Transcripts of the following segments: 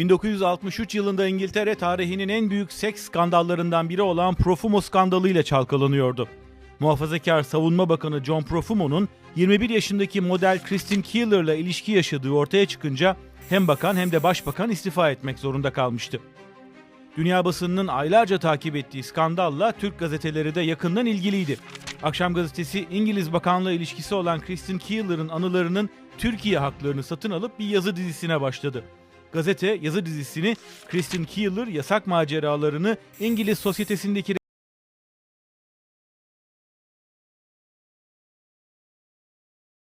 1963 yılında İngiltere tarihinin en büyük seks skandallarından biri olan Profumo skandalı ile çalkalanıyordu. Muhafazakar Savunma Bakanı John Profumo'nun 21 yaşındaki model Christine Keeler'la ilişki yaşadığı ortaya çıkınca hem bakan hem de başbakan istifa etmek zorunda kalmıştı. Dünya basınının aylarca takip ettiği skandalla Türk gazeteleri de yakından ilgiliydi. Akşam gazetesi İngiliz bakanlığı ilişkisi olan Christine Keeler'ın anılarının Türkiye haklarını satın alıp bir yazı dizisine başladı. Gazete yazı dizisini Christine Keeler yasak maceralarını İngiliz sosyetesindeki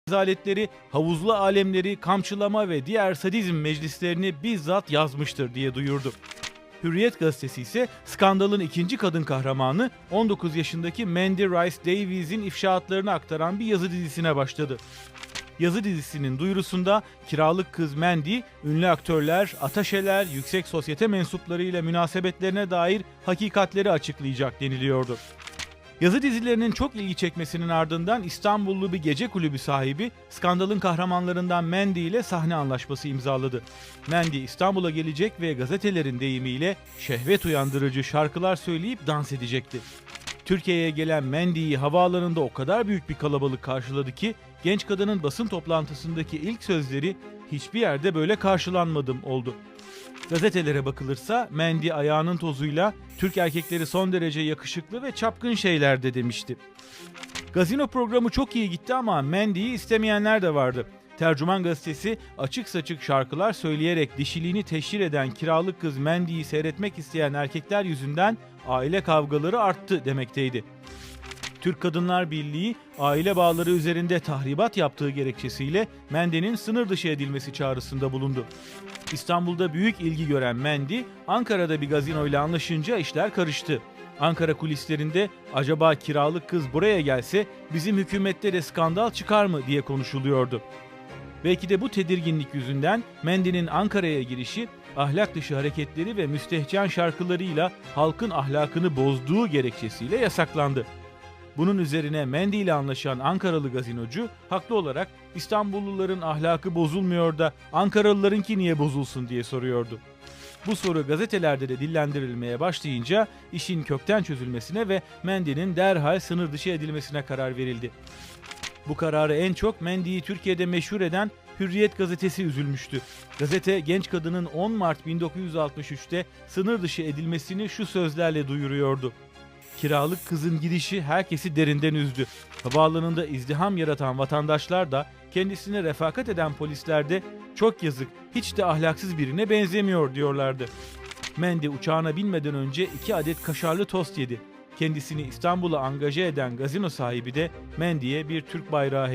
rezaletleri, havuzlu alemleri, kamçılama ve diğer sadizm meclislerini bizzat yazmıştır diye duyurdu. Hürriyet gazetesi ise skandalın ikinci kadın kahramanı 19 yaşındaki Mandy Rice Davies'in ifşaatlarını aktaran bir yazı dizisine başladı. Yazı dizisinin duyurusunda kiralık kız Mandy, ünlü aktörler, ataşeler, yüksek sosyete mensuplarıyla münasebetlerine dair hakikatleri açıklayacak deniliyordu. Yazı dizilerinin çok ilgi çekmesinin ardından İstanbullu bir gece kulübü sahibi skandalın kahramanlarından Mandy ile sahne anlaşması imzaladı. Mandy İstanbul'a gelecek ve gazetelerin deyimiyle şehvet uyandırıcı şarkılar söyleyip dans edecekti. Türkiye'ye gelen Mandy'yi havaalanında o kadar büyük bir kalabalık karşıladı ki genç kadının basın toplantısındaki ilk sözleri hiçbir yerde böyle karşılanmadım oldu. Gazetelere bakılırsa Mandy ayağının tozuyla Türk erkekleri son derece yakışıklı ve çapkın şeylerde demişti. Gazino programı çok iyi gitti ama Mandy'yi istemeyenler de vardı. Tercüman gazetesi açık saçık şarkılar söyleyerek dişiliğini teşhir eden kiralık kız Mandy'yi seyretmek isteyen erkekler yüzünden aile kavgaları arttı demekteydi. Türk Kadınlar Birliği aile bağları üzerinde tahribat yaptığı gerekçesiyle Mendy'nin sınır dışı edilmesi çağrısında bulundu. İstanbul'da büyük ilgi gören Mendy, Ankara'da bir gazinoyla anlaşınca işler karıştı. Ankara kulislerinde acaba kiralık kız buraya gelse bizim hükümette de skandal çıkar mı diye konuşuluyordu. Belki de bu tedirginlik yüzünden Mendy'nin Ankara'ya girişi ahlak dışı hareketleri ve müstehcen şarkılarıyla halkın ahlakını bozduğu gerekçesiyle yasaklandı. Bunun üzerine Mendy ile anlaşan Ankaralı gazinocu haklı olarak İstanbulluların ahlakı bozulmuyor da Ankaralılarınki niye bozulsun diye soruyordu. Bu soru gazetelerde de dillendirilmeye başlayınca işin kökten çözülmesine ve Mendy'nin derhal sınır dışı edilmesine karar verildi. Bu kararı en çok Mendy'yi Türkiye'de meşhur eden Hürriyet gazetesi üzülmüştü. Gazete genç kadının 10 Mart 1963'te sınır dışı edilmesini şu sözlerle duyuruyordu. Kiralık kızın gidişi herkesi derinden üzdü. Havaalanında izdiham yaratan vatandaşlar da kendisine refakat eden polisler de çok yazık hiç de ahlaksız birine benzemiyor diyorlardı. Mendy uçağına binmeden önce iki adet kaşarlı tost yedi. Kendisini İstanbul'a angaje eden gazino sahibi de Mendy'ye bir Türk bayrağı